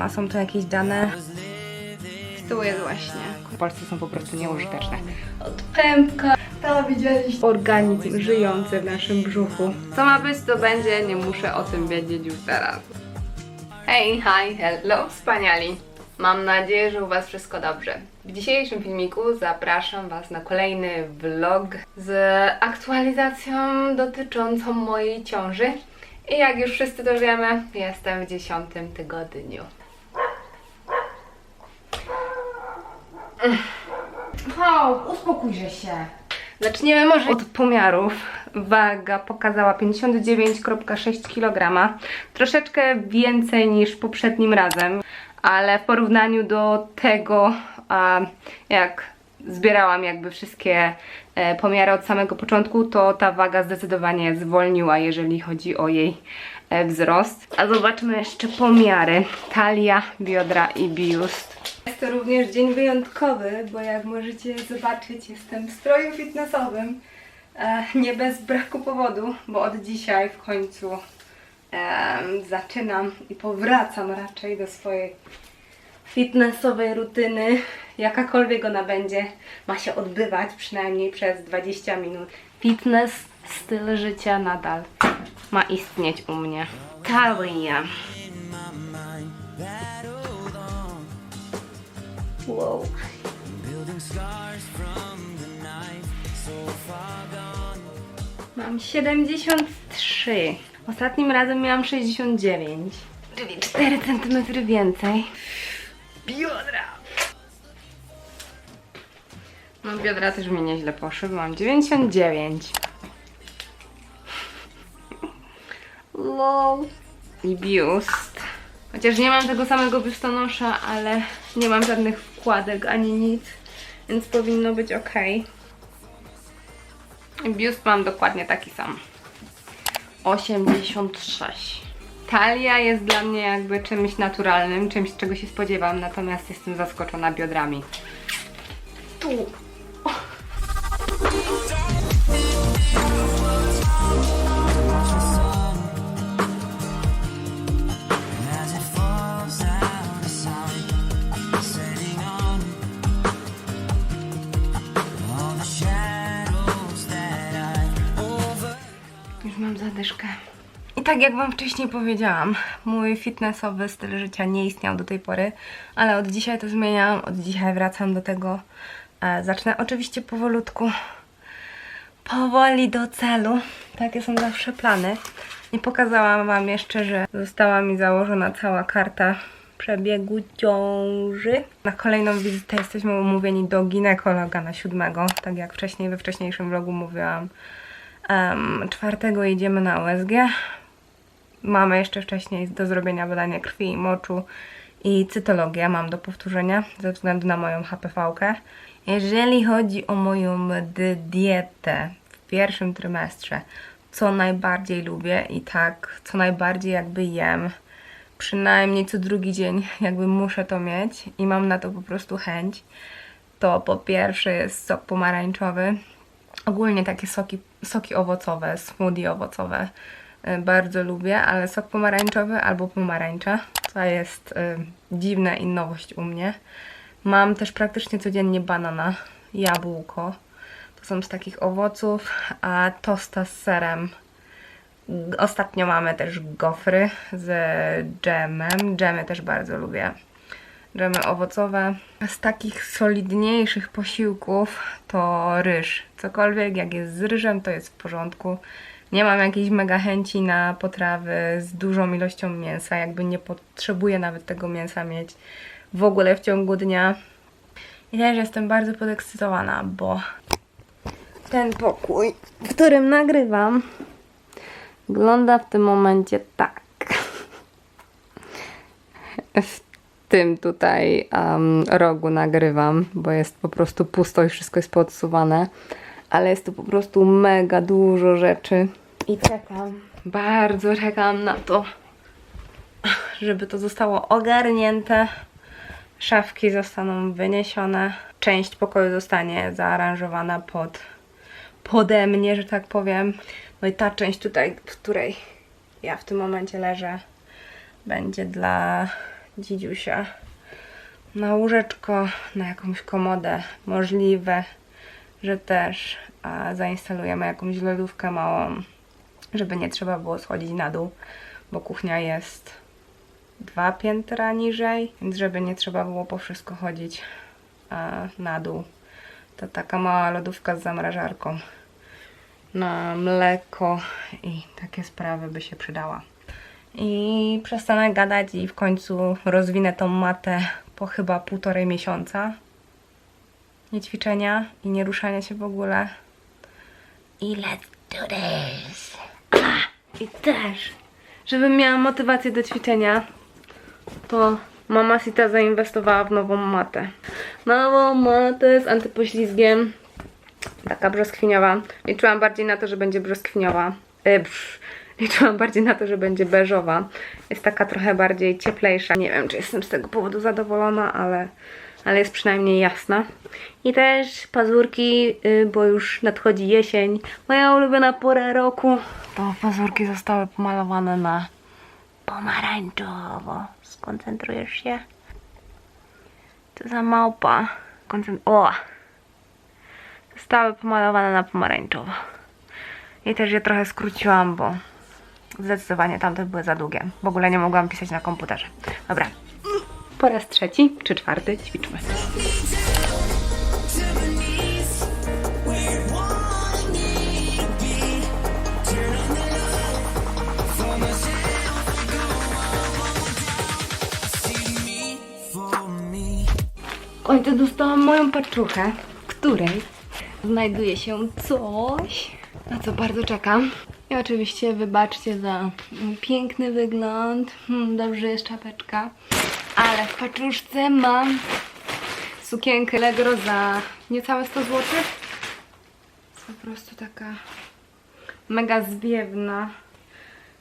A są to jakieś dane. Tu jest właśnie. W Polsce są po prostu nieużyteczne. Od pępka. To widzieliście. Organizm żyjący w naszym brzuchu. Co ma być, to będzie. Nie muszę o tym wiedzieć już teraz. Hej, hi, hello, wspaniali. Mam nadzieję, że u Was wszystko dobrze. W dzisiejszym filmiku zapraszam Was na kolejny vlog z aktualizacją dotyczącą mojej ciąży. I jak już wszyscy to wiemy, jestem w dziesiątym tygodniu. Wow, uspokójże się. Zaczniemy może od pomiarów. Waga pokazała 59,6 kg. Troszeczkę więcej niż poprzednim razem, ale w porównaniu do tego, jak zbierałam jakby wszystkie e, pomiary od samego początku, to ta waga zdecydowanie zwolniła, jeżeli chodzi o jej e, wzrost. A zobaczmy jeszcze pomiary. Talia, biodra i biust. Jest to również dzień wyjątkowy, bo jak możecie zobaczyć, jestem w stroju fitnessowym. E, nie bez braku powodu, bo od dzisiaj w końcu zaczynam i powracam raczej do swojej fitnessowej rutyny. Jakakolwiek ona będzie, ma się odbywać przynajmniej przez 20 minut. Fitness, styl życia nadal ma istnieć u mnie. Talia. Wow. Mam 73. Ostatnim razem miałam 69. Czyli 4 cm więcej. Biodra! No biodra też mi nieźle poszły, mam 99. Lol. I biust. Chociaż nie mam tego samego biustonosza, ale nie mam żadnych wkładek ani nic, więc powinno być ok. Biust mam dokładnie taki sam. 86. Talia jest dla mnie jakby czymś naturalnym, czymś czego się spodziewam, natomiast jestem zaskoczona biodrami. Tu. Tak jak Wam wcześniej powiedziałam, mój fitnessowy styl życia nie istniał do tej pory, ale od dzisiaj to zmieniam, od dzisiaj wracam do tego. E, zacznę oczywiście powolutku, powoli do celu. Takie są zawsze plany. Nie pokazałam Wam jeszcze, że została mi założona cała karta przebiegu ciąży. Na kolejną wizytę jesteśmy umówieni do ginekologa na siódmego, tak jak wcześniej we wcześniejszym vlogu mówiłam. Um, czwartego jedziemy na USG. Mamy jeszcze wcześniej do zrobienia badania krwi i moczu i cytologię mam do powtórzenia ze względu na moją HPV-kę. Jeżeli chodzi o moją dietę w pierwszym trymestrze, co najbardziej lubię i tak, co najbardziej jakby jem, przynajmniej co drugi dzień jakby muszę to mieć i mam na to po prostu chęć, to po pierwsze jest sok pomarańczowy, Ogólnie takie soki, soki owocowe, smoothie owocowe bardzo lubię, ale sok pomarańczowy albo pomarańcza, to jest y, dziwna i nowość u mnie. Mam też praktycznie codziennie banana, jabłko, to są z takich owoców, a tosta z serem. Ostatnio mamy też gofry z dżemem, dżemy też bardzo lubię dżemy owocowe. Z takich solidniejszych posiłków to ryż. Cokolwiek, jak jest z ryżem, to jest w porządku. Nie mam jakiejś mega chęci na potrawy z dużą ilością mięsa, jakby nie potrzebuję nawet tego mięsa mieć w ogóle w ciągu dnia. I też jestem bardzo podekscytowana, bo ten pokój, w którym nagrywam, wygląda w tym momencie tak w tym tutaj um, rogu nagrywam, bo jest po prostu pusto i wszystko jest podsuwane. Ale jest tu po prostu mega dużo rzeczy. I czekam, bardzo czekam na to, żeby to zostało ogarnięte. Szafki zostaną wyniesione. Część pokoju zostanie zaaranżowana pod pode mnie, że tak powiem. No i ta część tutaj, w której ja w tym momencie leżę, będzie dla dzidziusia na łóżeczko, na jakąś komodę. Możliwe, że też a, zainstalujemy jakąś lodówkę małą, żeby nie trzeba było schodzić na dół, bo kuchnia jest dwa piętra niżej, więc żeby nie trzeba było po wszystko chodzić a, na dół. To taka mała lodówka z zamrażarką na mleko i takie sprawy by się przydała. I przestanę gadać i w końcu rozwinę tą matę po chyba półtorej miesiąca. Nie ćwiczenia i nie ruszania się w ogóle. I let's do this. I też, żebym miała motywację do ćwiczenia, to mama Sita zainwestowała w nową matę. Nową matę z antypoślizgiem. Taka brzoskwiniowa. Liczyłam bardziej na to, że będzie brzoskwiniowa. E, brz. Liczyłam bardziej na to, że będzie beżowa. Jest taka trochę bardziej cieplejsza. Nie wiem, czy jestem z tego powodu zadowolona, ale, ale jest przynajmniej jasna. I też pazurki, y, bo już nadchodzi jesień. Moja ulubiona pora roku. To pazurki zostały pomalowane na pomarańczowo. Skoncentrujesz się? To za małpa. Koncentr... O! Zostały pomalowane na pomarańczowo. I też je trochę skróciłam, bo zdecydowanie tamte były za długie. W ogóle nie mogłam pisać na komputerze. Dobra. Po raz trzeci czy czwarty ćwiczmy. W końcu dostałam moją paczuchę, w której znajduje się coś, na co bardzo czekam. I oczywiście wybaczcie za piękny wygląd. Hmm, Dobrze jest czapeczka. Ale w paczuszce mam sukienkę Allegro za niecałe 100 zł. Jest po prostu taka mega zwiewna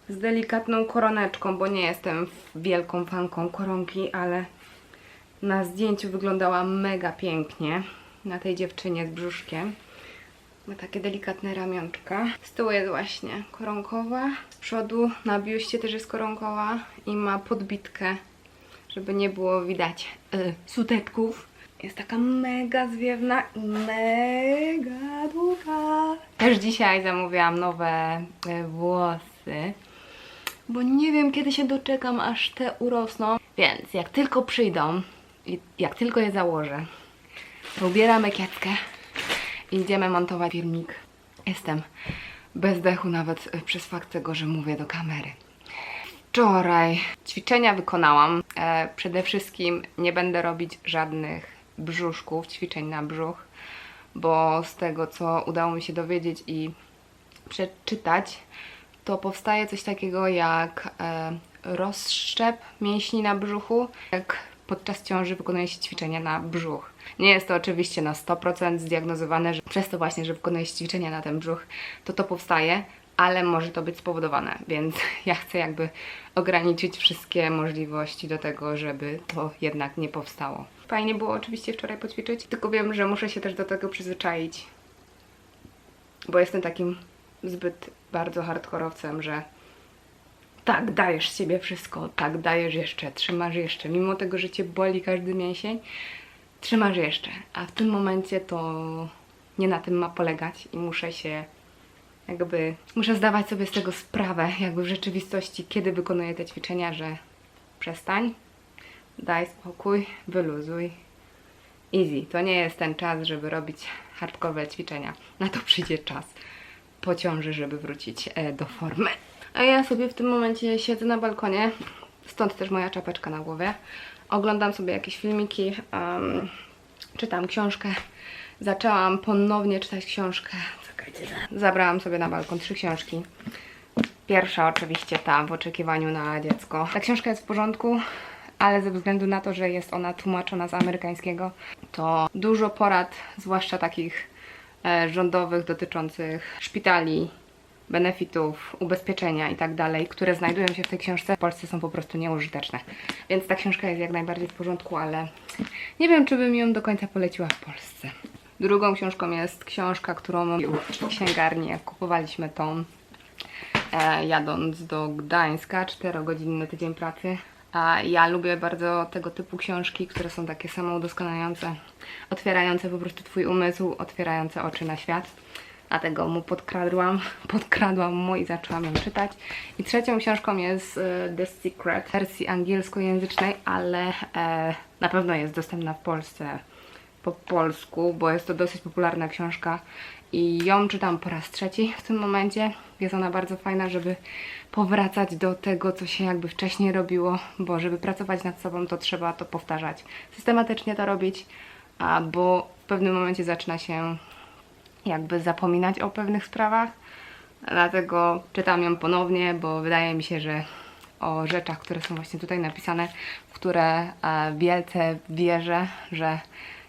z delikatną koroneczką, bo nie jestem wielką fanką koronki, ale na zdjęciu wyglądała mega pięknie. Na tej dziewczynie z brzuszkiem. Ma takie delikatne ramionczka. Z tyłu jest właśnie koronkowa. Z przodu na biuście też jest koronkowa i ma podbitkę, żeby nie było widać y, suteczków. Jest taka mega zwiewna i mega długa. Też dzisiaj zamówiłam nowe y, włosy bo nie wiem kiedy się doczekam, aż te urosną. Więc jak tylko przyjdą i jak tylko je założę, to ubieramy kieckę i idziemy montować filmik. Jestem bez dechu nawet przez fakt tego, że mówię do kamery. Wczoraj ćwiczenia wykonałam. E, przede wszystkim nie będę robić żadnych brzuszków, ćwiczeń na brzuch, bo z tego co udało mi się dowiedzieć i przeczytać, to powstaje coś takiego jak e, rozszczep mięśni na brzuchu, jak podczas ciąży wykonuje się ćwiczenia na brzuch. Nie jest to oczywiście na 100% zdiagnozowane, że przez to właśnie, że wykonuje się ćwiczenia na ten brzuch, to to powstaje, ale może to być spowodowane, więc ja chcę jakby ograniczyć wszystkie możliwości do tego, żeby to jednak nie powstało. Fajnie było oczywiście wczoraj poćwiczyć, tylko wiem, że muszę się też do tego przyzwyczaić, bo jestem takim zbyt bardzo hardkorowcem, że tak, dajesz siebie wszystko, tak, dajesz jeszcze, trzymasz jeszcze, mimo tego, że cię boli każdy mięsień, trzymasz jeszcze, a w tym momencie to nie na tym ma polegać i muszę się jakby, muszę zdawać sobie z tego sprawę, jakby w rzeczywistości, kiedy wykonuję te ćwiczenia, że przestań, daj spokój, wyluzuj, easy. To nie jest ten czas, żeby robić hardcore ćwiczenia. Na to przyjdzie czas po ciąży, żeby wrócić e, do formy. A ja sobie w tym momencie siedzę na balkonie, stąd też moja czapeczka na głowie. Oglądam sobie jakieś filmiki, em, czytam książkę. Zaczęłam ponownie czytać książkę. Zabrałam sobie na balkon trzy książki. Pierwsza oczywiście ta w oczekiwaniu na dziecko. Ta książka jest w porządku, ale ze względu na to, że jest ona tłumaczona z amerykańskiego, to dużo porad, zwłaszcza takich e, rządowych dotyczących szpitali, benefitów, ubezpieczenia i tak dalej, które znajdują się w tej książce, w Polsce są po prostu nieużyteczne. Więc ta książka jest jak najbardziej w porządku, ale nie wiem, czy bym ją do końca poleciła w Polsce. Drugą książką jest książka, którą w księgarni, jak kupowaliśmy tą e, jadąc do Gdańska, 4-godzinny tydzień pracy. A ja lubię bardzo tego typu książki, które są takie samoudoskonalające, otwierające po prostu Twój umysł, otwierające oczy na świat. Dlatego mu podkradłam, podkradłam mu i zaczęłam ją czytać. I trzecią książką jest e, The Secret w wersji angielskojęzycznej, ale e, na pewno jest dostępna w Polsce po polsku, bo jest to dosyć popularna książka i ją czytam po raz trzeci w tym momencie. Jest ona bardzo fajna, żeby powracać do tego, co się jakby wcześniej robiło, bo żeby pracować nad sobą, to trzeba to powtarzać. Systematycznie to robić, bo w pewnym momencie zaczyna się jakby zapominać o pewnych sprawach. Dlatego czytam ją ponownie, bo wydaje mi się, że o rzeczach, które są właśnie tutaj napisane, w które e, wielce wierzę, że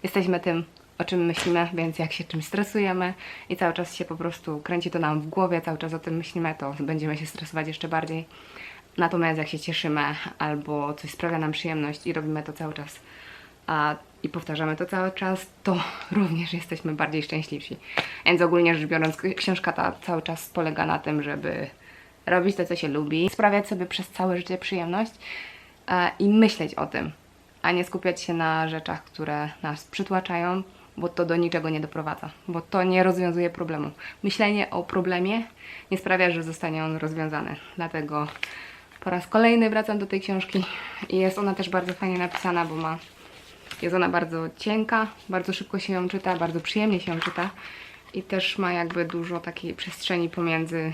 jesteśmy tym, o czym myślimy, więc jak się czymś stresujemy i cały czas się po prostu kręci to nam w głowie, cały czas o tym myślimy, to będziemy się stresować jeszcze bardziej. Natomiast jak się cieszymy albo coś sprawia nam przyjemność i robimy to cały czas a, i powtarzamy to cały czas, to również jesteśmy bardziej szczęśliwsi. Więc ogólnie rzecz biorąc, książka ta cały czas polega na tym, żeby robić to, co się lubi, sprawiać sobie przez całe życie przyjemność e, i myśleć o tym, a nie skupiać się na rzeczach, które nas przytłaczają, bo to do niczego nie doprowadza, bo to nie rozwiązuje problemu. Myślenie o problemie nie sprawia, że zostanie on rozwiązany. Dlatego po raz kolejny wracam do tej książki i jest ona też bardzo fajnie napisana, bo ma jest ona bardzo cienka, bardzo szybko się ją czyta, bardzo przyjemnie się ją czyta i też ma jakby dużo takiej przestrzeni pomiędzy,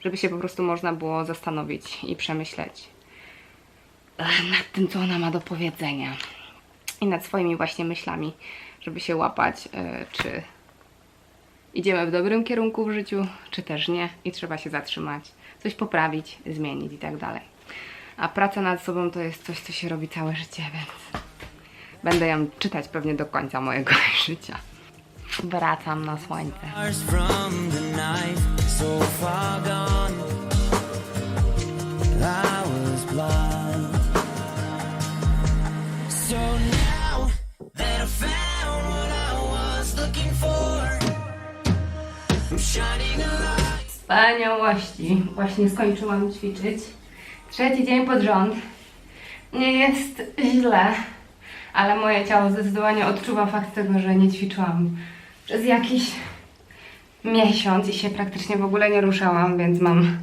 żeby się po prostu można było zastanowić i przemyśleć nad tym, co ona ma do powiedzenia i nad swoimi właśnie myślami, żeby się łapać, e, czy idziemy w dobrym kierunku w życiu, czy też nie i trzeba się zatrzymać, coś poprawić, zmienić i tak dalej. A praca nad sobą to jest coś, co się robi całe życie, więc będę ją czytać pewnie do końca mojego życia. Wracam na słońce. Wspaniałości. Właśnie skończyłam ćwiczyć. Trzeci dzień pod rząd. Nie jest źle, ale moje ciało zdecydowanie odczuwa fakt tego, że nie ćwiczyłam przez jakiś miesiąc i się praktycznie w ogóle nie ruszałam, więc mam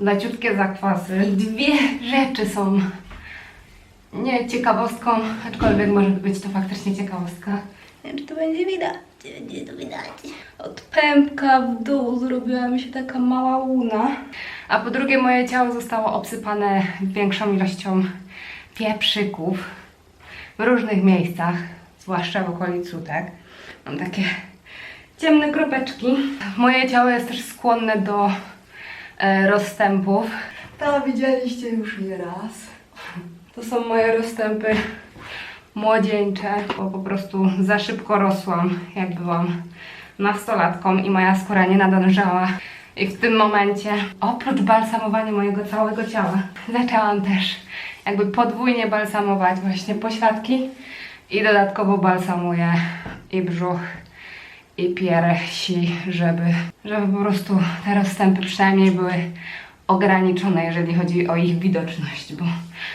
leciutkie zakwasy. Dwie rzeczy są nie ciekawostką, aczkolwiek może być to faktycznie ciekawostka. Nie wiem, czy to będzie widać. Czy będzie to widać. Od pępka w dół zrobiła mi się taka mała łuna. A po drugie moje ciało zostało obsypane większą ilością pieprzyków w różnych miejscach, zwłaszcza w okolicy sutek. Mam takie ciemne kropeczki. Moje ciało jest też skłonne do e, rozstępów. To widzieliście już nie raz. To są moje rozstępy młodzieńcze, bo po prostu za szybko rosłam, jak byłam nastolatką i moja skóra nie nadążała. I w tym momencie, oprócz balsamowania mojego całego ciała, zaczęłam też jakby podwójnie balsamować właśnie pośladki i dodatkowo balsamuję i brzuch i piersi, żeby, żeby po prostu te rozstępy przynajmniej były ograniczone, jeżeli chodzi o ich widoczność, bo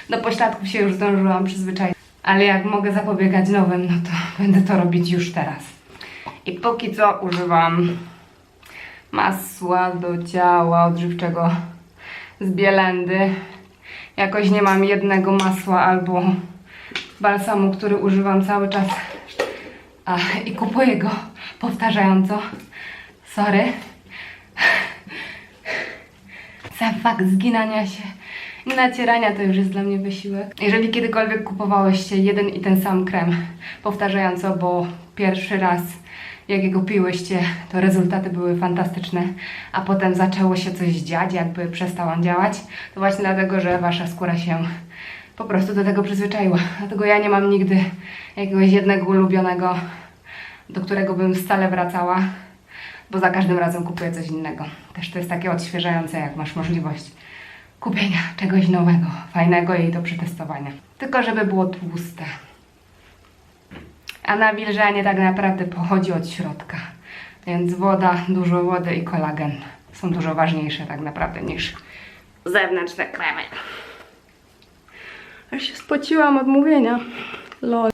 do pośladków się już zdążyłam przyzwyczaić, ale jak mogę zapobiegać nowym, no to będę to robić już teraz. I póki co używam masła do ciała odżywczego z Bielendy. Jakoś nie mam jednego masła albo balsamu, który używam cały czas a, i kupuję go powtarzająco. Sorry. Sam fakt zginania się nacierania to już jest dla mnie wysiłek. Jeżeli kiedykolwiek kupowałyście jeden i ten sam krem powtarzająco, bo pierwszy raz jak go piłyście, to rezultaty były fantastyczne, a potem zaczęło się coś dziać, jakby przestał on działać, to właśnie dlatego, że wasza skóra się po prostu do tego przyzwyczaiła. Dlatego ja nie mam nigdy jakiegoś jednego ulubionego, do którego bym stale wracała, bo za każdym razem kupuję coś innego. Też to jest takie odświeżające, jak masz możliwość kupienia czegoś nowego, fajnego i do przetestowania. Tylko żeby było tłuste. A nawilżanie tak naprawdę pochodzi od środka. Więc woda, dużo wody i kolagen są dużo ważniejsze tak naprawdę niż zewnętrzne kremy. Aż się spociłam od mówienia. Lol.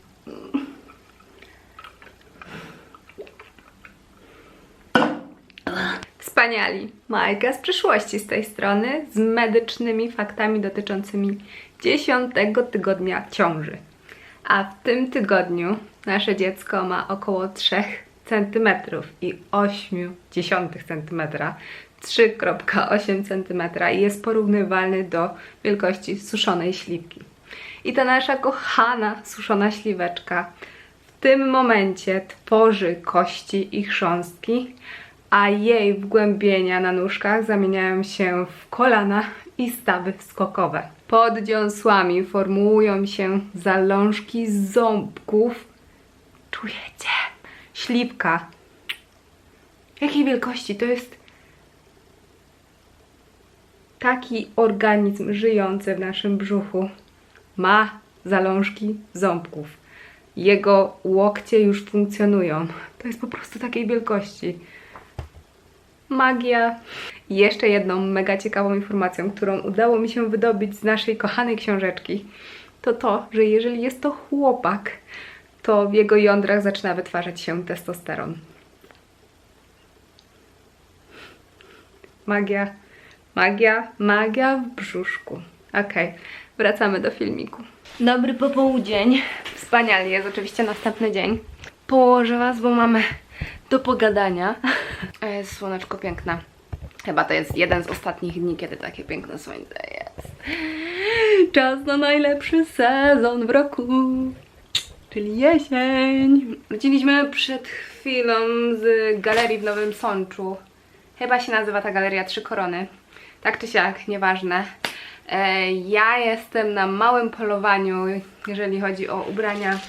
Wspaniali. Majka z przyszłości z tej strony z medycznymi faktami dotyczącymi 10 tygodnia ciąży. A w tym tygodniu nasze dziecko ma około 3 cm i 8 cm. 3,8 cm i jest porównywalny do wielkości suszonej śliwki. I ta nasza kochana suszona śliweczka w tym momencie tworzy kości i chrząstki, a jej wgłębienia na nóżkach zamieniają się w kolana i stawy skokowe. Pod dziąsłami formułują się zalążki ząbków. Czujecie? Śliwka. Jakiej wielkości? To jest taki organizm żyjący w naszym brzuchu. Ma zalążki ząbków. Jego łokcie już funkcjonują. To jest po prostu takiej wielkości. Magia. I jeszcze jedną mega ciekawą informacją, którą udało mi się wydobyć z naszej kochanej książeczki, to to, że jeżeli jest to chłopak, to w jego jądrach zaczyna wytwarzać się testosteron. Magia, magia, magia w brzuszku. Okej, wracamy do filmiku. Dobry popołudzień. Wspaniale, jest oczywiście następny dzień. Położę Was, bo mamy do pogadania. Jest słoneczko piękne. Chyba to jest jeden z ostatnich dni, kiedy takie piękne słońce jest. Czas na najlepszy sezon w roku, czyli jesień. Wróciliśmy przed chwilą z galerii w Nowym Sączu. Chyba się nazywa ta galeria Trzy Korony. Tak czy siak, nieważne. E, Ja jestem na małym polowaniu, jeżeli chodzi o ubrania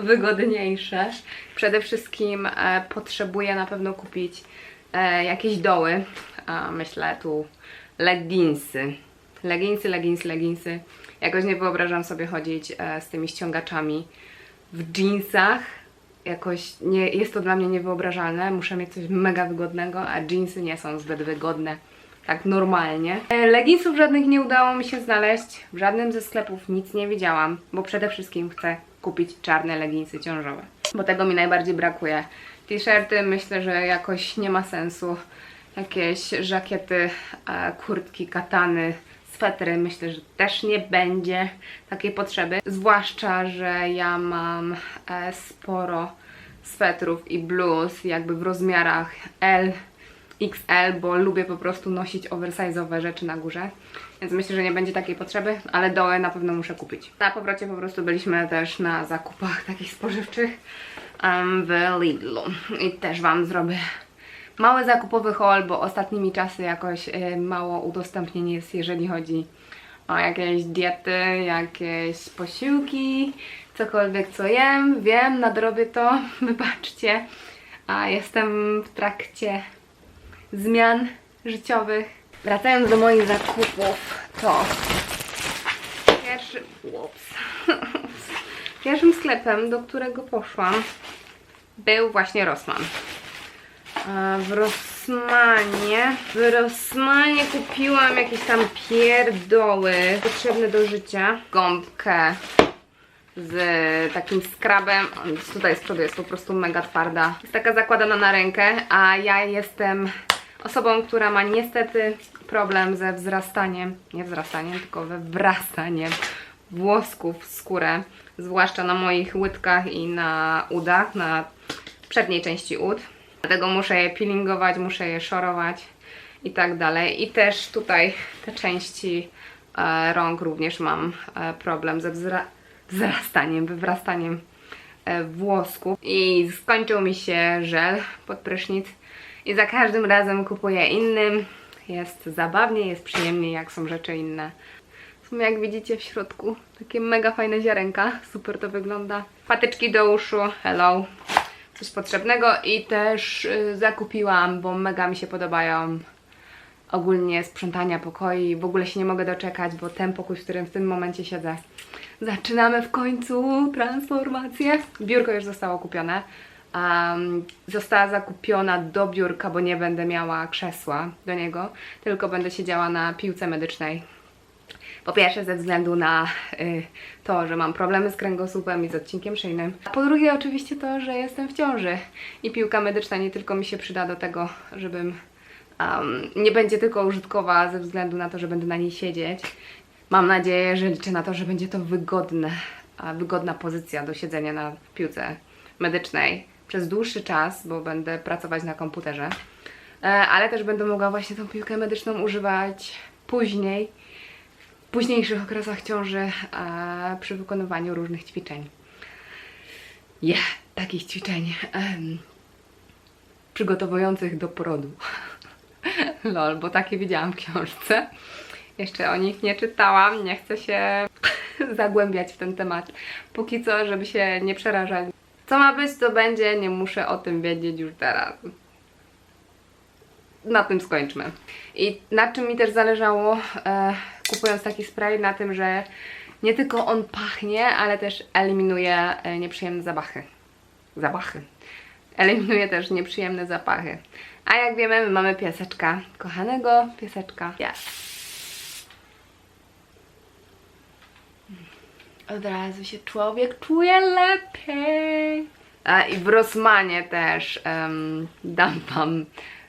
wygodniejsze. Przede wszystkim e, potrzebuję na pewno kupić e, jakieś doły. A myślę tu leginsy. Leginsy, leginsy, leginsy. Jakoś nie wyobrażam sobie chodzić e, z tymi ściągaczami w jeansach. Jakoś nie, jest to dla mnie niewyobrażalne. Muszę mieć coś mega wygodnego, a jeansy nie są zbyt wygodne. Tak normalnie. E, Leginsów żadnych nie udało mi się znaleźć. W żadnym ze sklepów nic nie widziałam, bo przede wszystkim chcę kupić czarne leginsy ciążowe. Bo tego mi najbardziej brakuje. T-shirty myślę, że jakoś nie ma sensu. Jakieś żakiety, e, kurtki, katany, swetry myślę, że też nie będzie takiej potrzeby. Zwłaszcza, że ja mam e, sporo swetrów i bluz jakby w rozmiarach L, XL, bo lubię po prostu nosić oversize'owe rzeczy na górze. Więc myślę, że nie będzie takiej potrzeby, ale doły na pewno muszę kupić. Na powrocie po prostu byliśmy też na zakupach takich spożywczych w Lidlu. I też Wam zrobię mały zakupowy haul, bo ostatnimi czasy jakoś y, mało udostępnień jest, jeżeli chodzi o jakieś diety, jakieś posiłki, cokolwiek co jem. Wiem, nadrobię to, wybaczcie. A jestem w trakcie zmian życiowych. Wracając do moich zakupów, to pierwszy, ups, pierwszym sklepem, do którego poszłam, był właśnie Rossmann. W Rossmanie, w Rossmanie kupiłam jakieś tam pierdoły potrzebne do życia. Gąbkę z takim skrabem. Tutaj z przodu jest po prostu mega twarda. Jest taka zakładana na rękę, a ja jestem osobą, która ma niestety problem ze wzrastaniem, nie wzrastaniem, tylko we wrastaniem włosków w skórę, zwłaszcza na moich łydkach i na udach, na przedniej części ud. Dlatego muszę je peelingować, muszę je szorować i tak dalej. I też tutaj te części e, rąk również mam e, problem ze wzra wzrastaniem, wywrastaniem e, włosków. I skończył mi się żel pod prysznic i za każdym razem kupuję innym. Jest zabawnie, jest przyjemnie, jak są rzeczy inne. W sumie jak widzicie w środku takie mega fajne ziarenka, super to wygląda. Patyczki do uszu, hello, coś potrzebnego i też y, zakupiłam, bo mega mi się podobają ogólnie sprzątania pokoi. W ogóle się nie mogę doczekać, bo ten pokój, w którym w tym momencie siedzę, zaczynamy w końcu transformację. Biurko już zostało kupione. Um, została zakupiona do biurka, bo nie będę miała krzesła do niego, tylko będę siedziała na piłce medycznej. Po pierwsze ze względu na y, to, że mam problemy z kręgosłupem i z odcinkiem szyjnym. A po drugie oczywiście to, że jestem w ciąży i piłka medyczna nie tylko mi się przyda do tego, żebym um, nie będzie tylko użytkowa ze względu na to, że będę na niej siedzieć. Mam nadzieję, że liczę na to, że będzie to wygodne, wygodna pozycja do siedzenia na piłce medycznej przez dłuższy czas, bo będę pracować na komputerze. E, ale też będę mogła właśnie tą piłkę medyczną używać później, w późniejszych okresach ciąży, e, przy wykonywaniu różnych ćwiczeń. Ja, takich ćwiczeń przygotowujących do porodu. Lol, bo takie widziałam w książce. Jeszcze o nich nie czytałam, nie chcę się zagłębiać w ten temat. Póki co, żeby się nie przerażać. Co ma być, to będzie, nie muszę o tym wiedzieć już teraz. Na tym skończmy. I na czym mi też zależało, e, kupując taki spray, na tym, że nie tylko on pachnie, ale też eliminuje e, nieprzyjemne zapachy. Zapachy. Eliminuje też nieprzyjemne zapachy. A jak wiemy, my mamy pieseczka. Kochanego pieseczka. Yes. Od razu się człowiek czuje lepiej. A i w Rosmanie też em, dam Wam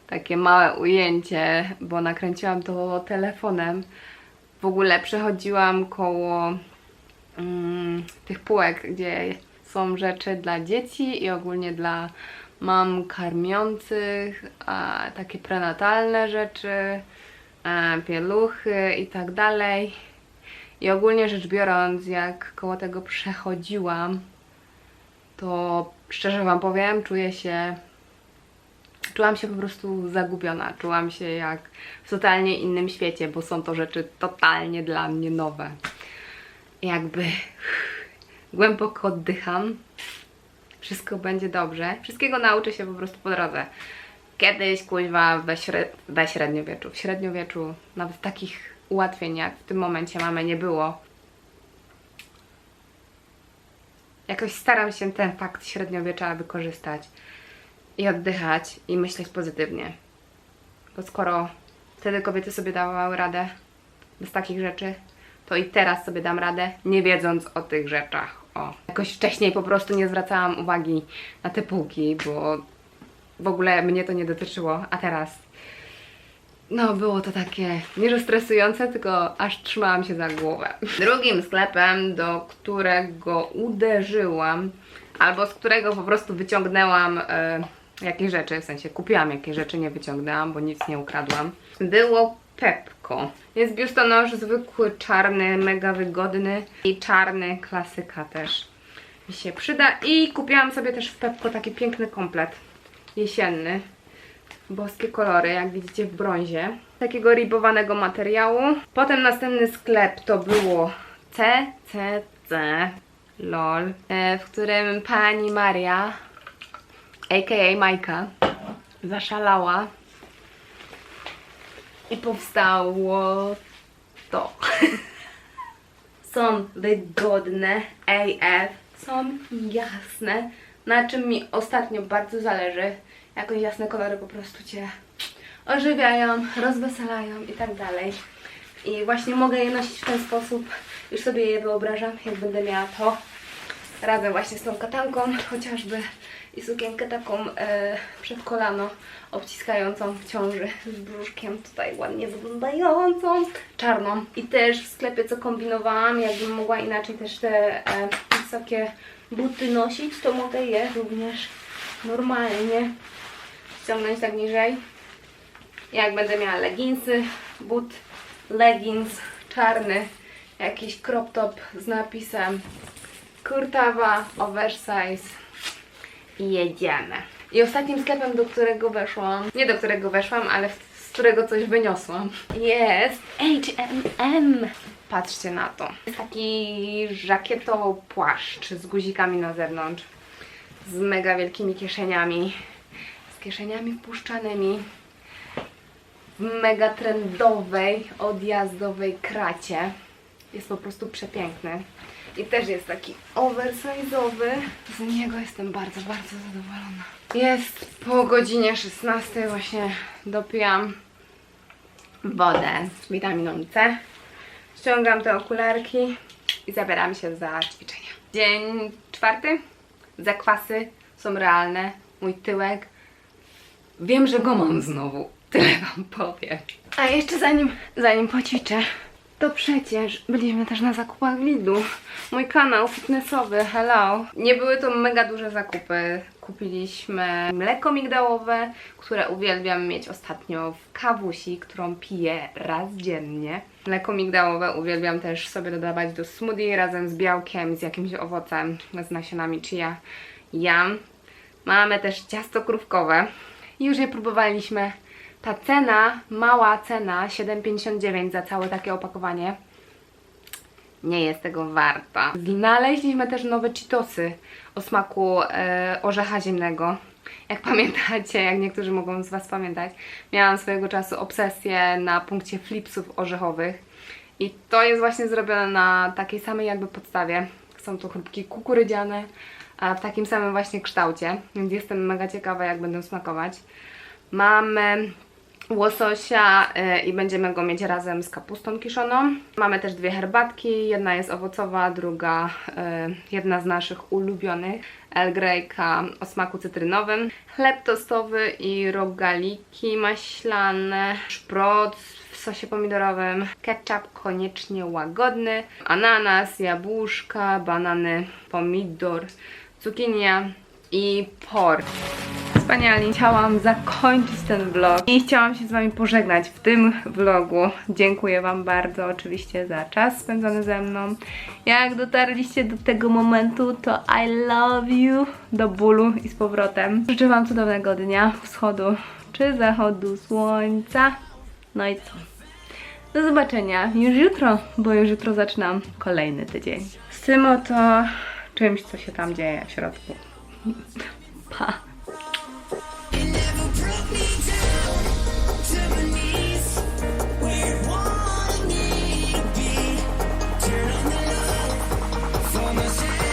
takie małe ujęcie, bo nakręciłam to telefonem. W ogóle przechodziłam koło mm, tych półek, gdzie są rzeczy dla dzieci i ogólnie dla mam karmiących, a, takie prenatalne rzeczy, a, pieluchy i tak dalej. I ogólnie rzecz biorąc, jak koło tego przechodziłam, to szczerze Wam powiem, czuję się. Czułam się po prostu zagubiona. Czułam się jak w totalnie innym świecie, bo są to rzeczy totalnie dla mnie nowe. Jakby głęboko oddycham. Wszystko będzie dobrze. Wszystkiego nauczę się po prostu po drodze. Kiedyś, kuźwa, we, śre- we średniowieczu, w średniowieczu nawet takich ułatwień jak w tym momencie mamy nie było. Jakoś staram się ten fakt średniowiecza wykorzystać i oddychać i myśleć pozytywnie. Bo skoro wtedy kobiety sobie dawały radę bez takich rzeczy, to i teraz sobie dam radę, nie wiedząc o tych rzeczach. O. Jakoś wcześniej po prostu nie zwracałam uwagi na te półki, bo w ogóle mnie to nie dotyczyło, a teraz no, było to takie nie że stresujące, tylko aż trzymałam się za głowę. Drugim sklepem, do którego uderzyłam, albo z którego po prostu wyciągnęłam e, jakieś rzeczy, w sensie kupiłam jakieś rzeczy, nie wyciągnęłam, bo nic nie ukradłam, było Pepko. Jest biustonosz zwykły, czarny, mega wygodny i czarny, klasyka też mi się przyda. I kupiłam sobie też w Pepko taki piękny komplet jesienny boskie kolory, jak widzicie w brązie. Takiego ribowanego materiału. Potem następny sklep to było CCC LOL, e, w którym pani Maria, a.k.a. Majka, zaszalała i powstało to. są wygodne AF, są jasne, na czym mi ostatnio bardzo zależy. Jakoś jasne kolory po prostu Cię ożywiają, rozweselają i tak dalej. I właśnie mogę je nosić w ten sposób. Już sobie je wyobrażam, jak będę miała to razem właśnie z tą katanką chociażby i sukienkę taką e, przed kolano obciskającą w ciąży z brzuszkiem tutaj ładnie wyglądającą, czarną. I też w sklepie co kombinowałam, jakbym mogła inaczej też te e, wysokie buty nosić, to mogę je również normalnie ściągnąć tak niżej. Jak będę miała leginsy, but, leggings czarny, jakiś crop top z napisem kurtawa, oversize i jedziemy. I ostatnim sklepem, do którego weszłam, nie do którego weszłam, ale z którego coś wyniosłam, jest H&M. Patrzcie na to. Jest taki żakietowo płaszcz z guzikami na zewnątrz, z mega wielkimi kieszeniami, kieszeniami wpuszczanymi w mega trendowej, odjazdowej kracie. Jest po prostu przepiękny. I też jest taki oversize'owy. Z niego jestem bardzo, bardzo zadowolona. Jest po godzinie 16 właśnie dopijam wodę z witaminą C. Ściągam te okularki i zabieram się za ćwiczenia. Dzień czwarty. Zakwasy są realne. Mój tyłek. Wiem, że go mam znowu. Tyle wam powiem. A jeszcze zanim, zanim poćwiczę, to przecież byliśmy też na zakupach w Lidlu. Mój kanał fitnessowy, hello. Nie były to mega duże zakupy. Kupiliśmy mleko migdałowe, które uwielbiam mieć ostatnio w kawusi, którą piję raz dziennie. Mleko migdałowe uwielbiam też sobie dodawać do smoothie razem z białkiem, z jakimś owocem, z nasionami chia. Jam. Mamy też ciasto krówkowe. Już je próbowaliśmy. Ta cena, mała cena, 7,59 za całe takie opakowanie, nie jest tego warta. Znaleźliśmy też nowe Cheetosy o smaku e, orzecha ziemnego. Jak pamiętacie, jak niektórzy mogą z Was pamiętać, miałam swojego czasu obsesję na punkcie flipsów orzechowych. I to jest właśnie zrobione na takiej samej jakby podstawie. Są to chrupki kukurydziane, w takim samym właśnie kształcie, więc jestem mega ciekawa jak będą smakować. Mamy łososia y, i będziemy go mieć razem z kapustą kiszoną. Mamy też dwie herbatki, jedna jest owocowa, druga y, jedna z naszych ulubionych, El Greyka o smaku cytrynowym. Chleb tostowy i rogaliki maślane, szprot w sosie pomidorowym, ketchup koniecznie łagodny, ananas, jabłuszka, banany, pomidor, cukinia i por. Wspaniale, chciałam zakończyć ten vlog i chciałam się z Wami pożegnać w tym vlogu. Dziękuję Wam bardzo oczywiście za czas spędzony ze mną. Jak dotarliście do tego momentu, to I love you do bólu i z powrotem. Życzę Wam cudownego dnia, wschodu czy zachodu słońca. No i co? Do zobaczenia już jutro, bo już jutro zaczynam kolejny tydzień. Z tym oto czymś, co się tam dzieje w środku. Pa!